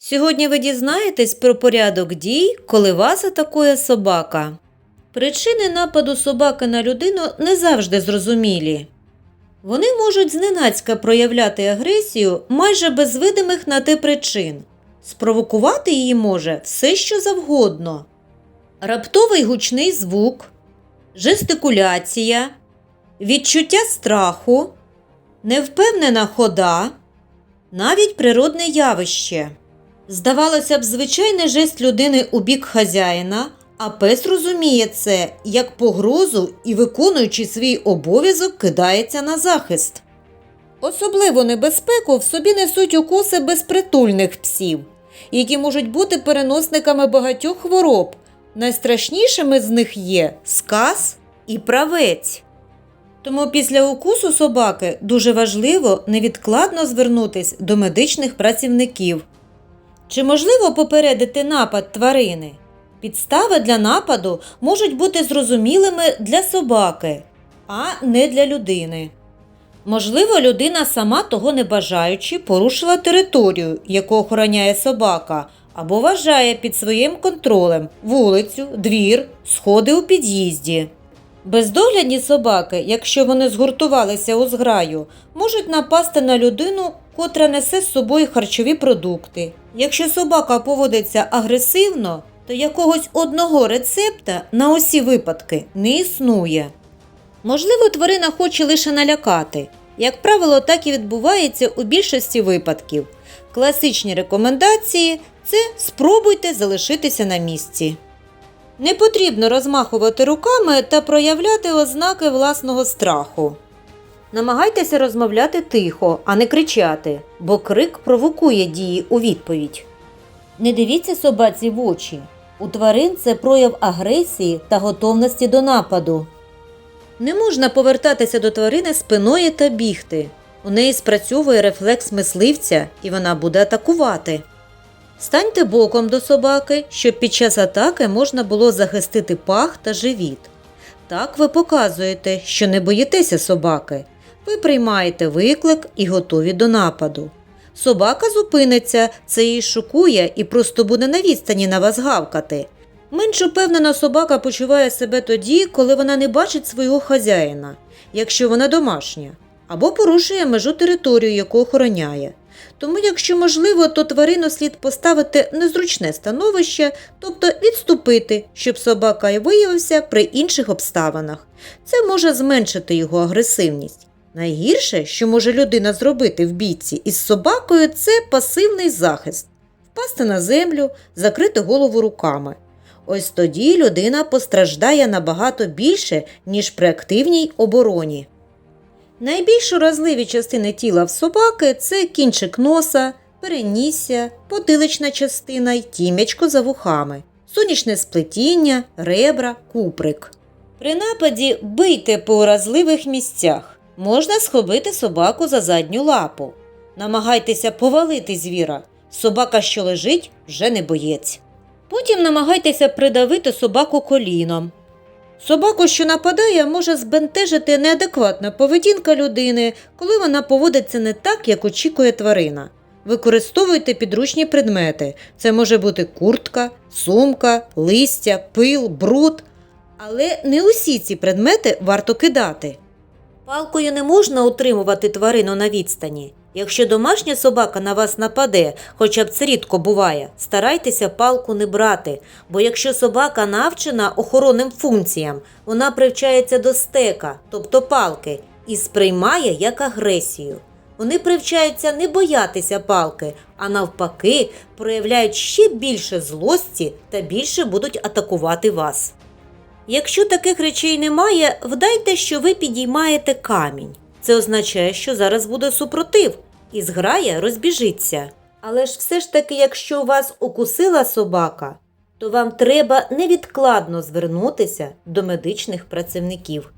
Сьогодні ви дізнаєтесь про порядок дій, коли вас атакує собака. Причини нападу собаки на людину не завжди зрозумілі. Вони можуть зненацька проявляти агресію майже без видимих на те причин. Спровокувати її може все, що завгодно. Раптовий гучний звук, жестикуляція, відчуття страху, невпевнена хода, навіть природне явище. Здавалося б, звичайний жест людини у бік хазяїна, а пес розуміє це як погрозу і, виконуючи свій обов'язок, кидається на захист. Особливу небезпеку в собі несуть укуси безпритульних псів, які можуть бути переносниками багатьох хвороб. Найстрашнішими з них є сказ і правець. Тому після укусу собаки дуже важливо невідкладно звернутися до медичних працівників. Чи можливо попередити напад тварини? Підстави для нападу можуть бути зрозумілими для собаки, а не для людини. Можливо, людина сама того не бажаючи порушила територію, яку охороняє собака, або вважає під своїм контролем вулицю, двір, сходи у під'їзді. Бездоглядні собаки, якщо вони згуртувалися у зграю, можуть напасти на людину, котра несе з собою харчові продукти. Якщо собака поводиться агресивно, то якогось одного рецепта на усі випадки не існує. Можливо, тварина хоче лише налякати. Як правило, так і відбувається у більшості випадків. Класичні рекомендації це спробуйте залишитися на місці. Не потрібно розмахувати руками та проявляти ознаки власного страху. Намагайтеся розмовляти тихо, а не кричати, бо крик провокує дії у відповідь. Не дивіться собаці в очі. У тварин це прояв агресії та готовності до нападу. Не можна повертатися до тварини спиною та бігти. У неї спрацьовує рефлекс мисливця і вона буде атакувати. Станьте боком до собаки, щоб під час атаки можна було захистити пах та живіт. Так ви показуєте, що не боїтеся собаки. Ви приймаєте виклик і готові до нападу. Собака зупиниться, це її шокує і просто буде на відстані на вас гавкати. Менш упевнена собака почуває себе тоді, коли вона не бачить свого хазяїна, якщо вона домашня, або порушує межу територію, яку охороняє. Тому, якщо можливо, то тварину слід поставити незручне становище, тобто відступити, щоб собака й виявився при інших обставинах. Це може зменшити його агресивність. Найгірше, що може людина зробити в бійці із собакою, це пасивний захист впасти на землю, закрити голову руками. Ось тоді людина постраждає набагато більше, ніж при активній обороні. Найбільш уразливі частини тіла в собаки це кінчик носа, перенісся, потилична частина й тім'ячко за вухами, сонячне сплетіння, ребра, куприк. При нападі бийте по уразливих місцях. Можна схопити собаку за задню лапу. Намагайтеся повалити звіра. Собака, що лежить, вже не боєць. Потім намагайтеся придавити собаку коліном. Собаку, що нападає, може збентежити неадекватна поведінка людини, коли вона поводиться не так, як очікує тварина. Використовуйте підручні предмети. Це може бути куртка, сумка, листя, пил, бруд. Але не усі ці предмети варто кидати. Палкою не можна утримувати тварину на відстані. Якщо домашня собака на вас нападе, хоча б це рідко буває, старайтеся палку не брати, бо якщо собака навчена охоронним функціям, вона привчається до стека, тобто палки, і сприймає як агресію. Вони привчаються не боятися палки, а навпаки, проявляють ще більше злості та більше будуть атакувати вас. Якщо таких речей немає, вдайте, що ви підіймаєте камінь. Це означає, що зараз буде супротив, і зграя розбіжиться. Але ж все ж таки, якщо вас укусила собака, то вам треба невідкладно звернутися до медичних працівників.